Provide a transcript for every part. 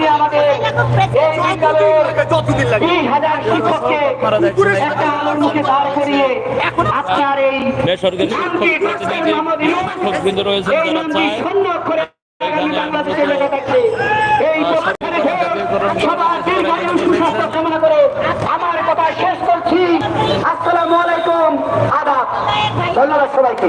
আজকে আমাদের এই বিদ্যালয়ের বিশ হাজার শিক্ষককে একটা আলোর মুখে দাঁড় করিয়ে আপনার এই বেসরকারি নামটি শিক্ষক প্রতিনিধি আমাদের শিক্ষকবৃন্দ রয়েছেন যারা চায় শূন্য করে আগামী বাংলাদেশের লেখা থাকবে। এই সবার দীর্ঘায়ু সুস্বাস্থ্য কামনা করে আমার কথা শেষ করছি আসসালামু আলাইকুম আদাব ধন্যবাদ সবাইকে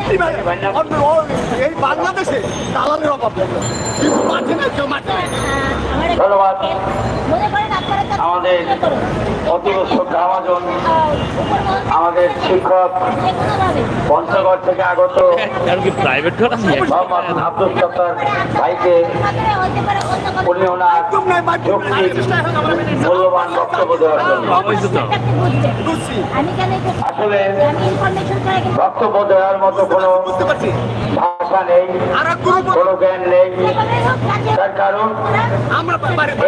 এই বাংলাদেশে দালালের অভাব কিন্তু মাঠে নাই, কেউ মাঠে ধন্যবাদ। করেন আপনারা তার আমাদের। অতীব শ্রদ্ধাভাজন আমাদের শিক্ষক পঞ্চগড় থেকে আগত মোহাম্মদ আব্দুল সত্তার ভাইকে উনি ওনার। মূল্যবান বক্তব্য দেওয়ার জন্য। আসলে বক্তব্য দেওয়ার মতো কোনো। ভাষা নেই কোনো জ্ঞান নেই কারণ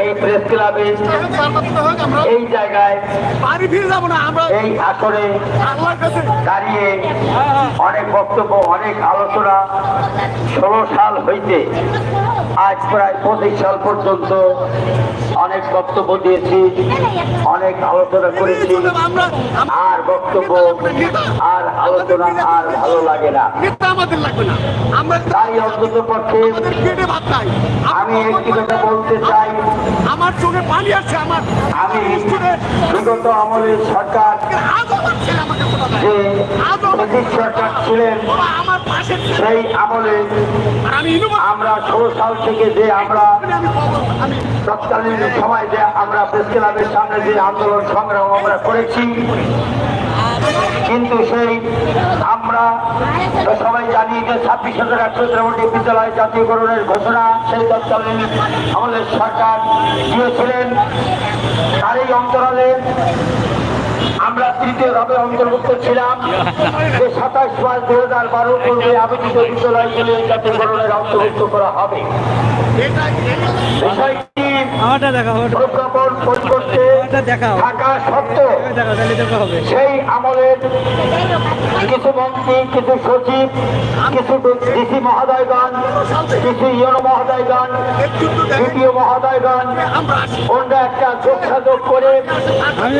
এই প্রেস ক্লাবে এই জায়গায় এই আসরে দাঁড়িয়ে অনেক বক্তব্য অনেক আলোচনা ষোলো সাল হইতে আজ প্রায় পঁচিশ সাল পর্যন্ত অনেক বক্তব্য দিয়েছি অনেক আলোচনা করেছি আর বক্তব্য আর আলোচনা আর ভালো লাগে না। তাই অন্তত পক্ষে নাই। আমি একটি কথা বলতে চাই। আমার চোখে পানি আসছে আমার আমি বিগত আমলের সরকার যে সরকার ছিলেন সেই আমলে আমরা ষোলো সাল থেকে যে আমরা তৎকালীন সময় যে আমরা প্রেস ক্লাবের সামনে যে আন্দোলন সংগ্রাম আমরা করেছি কিন্তু সেই আমরা সবাই জানি যে ছাব্বিশ হাজার একশো বিদ্যালয় জাতীয়করণের ঘোষণা সেই তৎকালীন আমাদের সরকার দিয়েছিলেন এই অন্তরালে আমরা তৃতীয় ধাপে অন্তর্ভুক্ত ছিলাম যে সাতাশ পাঁচ দু হাজার বারো পূর্বে আবেদিত বিদ্যালয়গুলি জাতীয়করণের অন্তর্ভুক্ত করা হবে। বিষয়টি প্রজ্ঞাপন পরিবর্তে থাকা সত্ত্বেও সেই আমলের কিছু মন্ত্রী কিছু সচিব কিছু ডিসি মহোদয়গণ কিছু ইয়নো মহোদয়গণ দ্বিতীয় মহোদয়গণ ওনরা একটা যোগসাযোগ করে আমি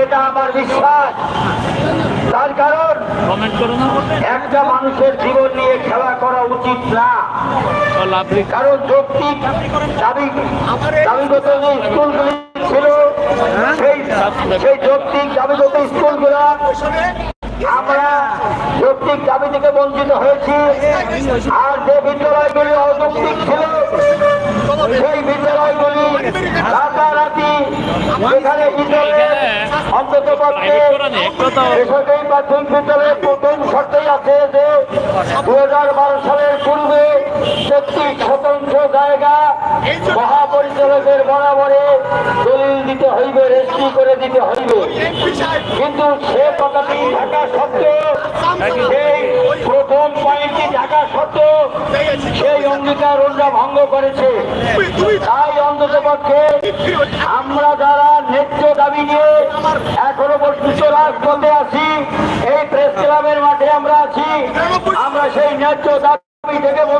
এটা আমার বিশ্বাস। তার কারণ একটা মানুষের জীবন নিয়ে খেলা করা উচিত না। কারণ যৌক্তিক দাবি দাবিগত যে স্কুলগুলি ছিল সেই সেই যৌক্তিক দাবিগত স্কুলগুলো আমরা যৌক্তিক দাবি থেকে বঞ্চিত হয়েছি। আর যে বিদ্যালয়গুলি অযৌক্তিক ছিল সেই বিদ্যালয়গুলি রাতারাতি সেখানে বিদ্যালয়ের অন্তত পক্ষে প্রাইভেট করা নেই একটা তো বেসরকারি প্রাথমিক বিদ্যালয়ের প্রথম শর্তেই আছে যে দু হাজার বারো সালের পূর্বে তেত্রিশ শতাংশ জায়গা মহাপরিচালকের বরাবরে দলিল দিতে হইবে রেজিস্ট্রি করে দিতে হইবে। কিন্তু সে কথাটি থাকা সত্ত্বেও সেই প্রথম পয়েন্টটি থাকা সত্ত্বেও সেই অঙ্গীকার ভঙ্গ করেছে। তাই অন্তত পক্ষে আমরা যারা